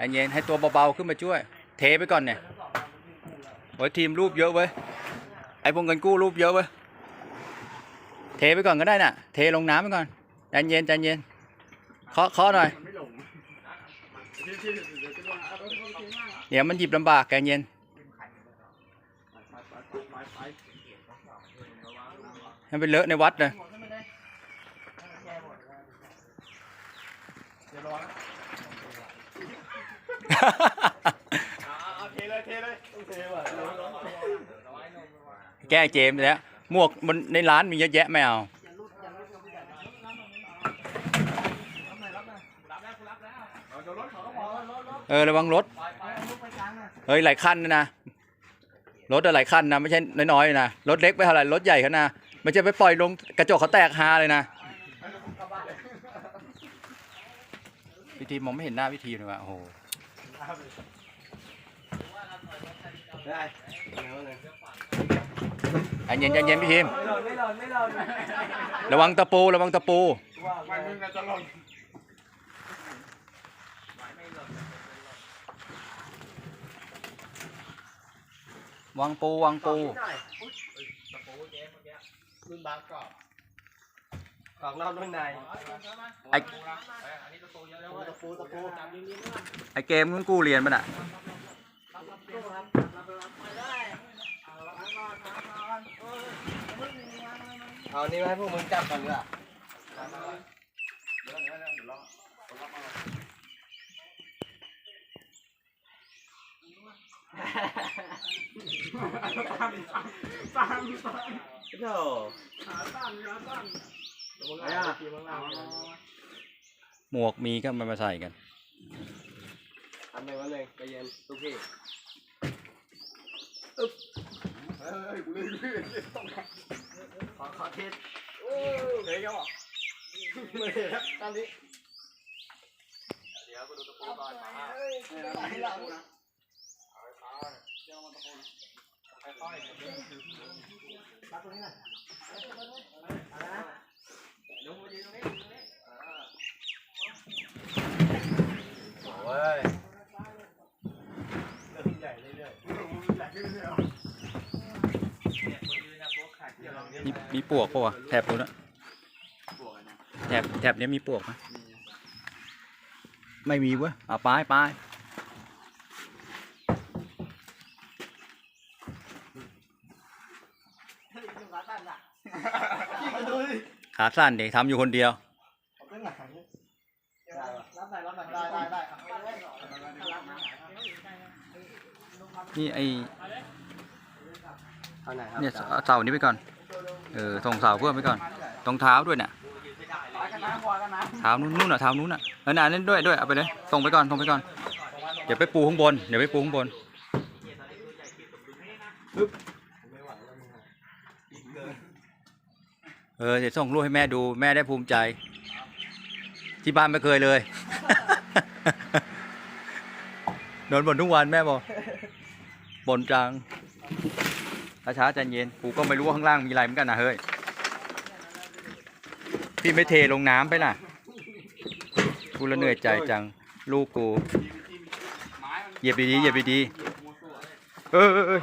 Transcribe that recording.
ใจเย็นให้ตัวเบาๆขึ้นมาช่วย เทไปก่อนเนี่ยโอ้ยทีมรูปเยอะเว้ยไอ้พวกเงินกู้รูปเยอะเว้ยเทไปก่อนก็ได้น่ะ เทลงน้ำไปก่อนใจเย็นใจเย็นเคาะเคาะหน่อยเดี๋ยวมันหยิบลำบากใจเย็นไปไปไปไปให้ไปเลอะในวัดเลยเดี๋ยวรอนะ เทเลยเทเลยเทว่ะแก้เจมแล้วหมวกมันในร้านมีเยอะแยะไม่เอาเอารถเขาก็พอรถเออระวังรถ เฮ้ยหลายคันนะนะรถอะหลายคันนะไม่ใช่น้อยๆนะรถเล็กไปเท่าไหร่รถใหญ่ขนาดมันจะไปปล่อยลงกระจกเขาแตกฮาเลยนะพิธีมองไม่เห็นหน้าพิธีเลยว่ะโอ้โห ได้ใจเย็นใจเย็นพี่ทีมไม่หล่นไม่หล่นไม่หล่นระวังตะปูระวังตะปูไม่มึงจะหล่นวางปูวางปูรุ่นบางกรอบ กรอบนอกนุ่มในไอตะปูตะปูไอเกมมึงกู้เรียนมันอะเอานี่มาให้พวกมึงจับกันดีกว่าโธ่ไอ้อะ หมวกมีก็มามาใส่กันทำไปวันหนึ่งใจเย็นทุกพี่อึ๊บเฮ้ยกูลืมต้องขอขอเทสโอ้เฮ้ยยังอะไม่เห็นแล้วตอนนี้เดี๋ยวกูดูตะปูก่อนมาให้เรานะเอาไปเท้าเจ้ามันตะปูค่อยๆตัดตรงนี้หน่อยอะไรนะ มีมีปวกปะวะแถบนู้นอะแถบแถบเนี้ยมีปวกไหมไม่มีเว้ยเอาไปไปๆดูดิขาสั้นเด็กทำอยู่คนเดียวเรื่องไหนรับไหนรับไหนได้ได้ได้ นี่ไอเอาไหนครับเนี่ยเอาเสานี้ไปก่อน เออส่งเสาเพิ่มไปก่อน ตรงเท้าด้วยน่ะกันน้ำพอกันน้เท้านู้นนู่นอะเท้านู้นอะเออน่ะนั่นด้วยด้วยเอาไปเลยส่งไปก่อนส่งไปก่อน เดี๋ยวไปปูข้างบน เดี๋ยวไปปูข้างบนเออเดี๋ยวส่งรูปให้แม่ดูแม่ได้ภูมิใจ ที่บ้านไม่เคยเลย โดนบ่นทุกวันแม่บอก บนจังช้าๆใจเย็นกูก็ไม่รู้ว่าข้างล่างมีอะไรเหมือนกันนะเฮ้ย พี่ไม่เทลงน้ำไปล่ะ กูละเหนื่อยใจจัง ลูกกู เหยียบดีๆเหยียบดีๆเออเออเออ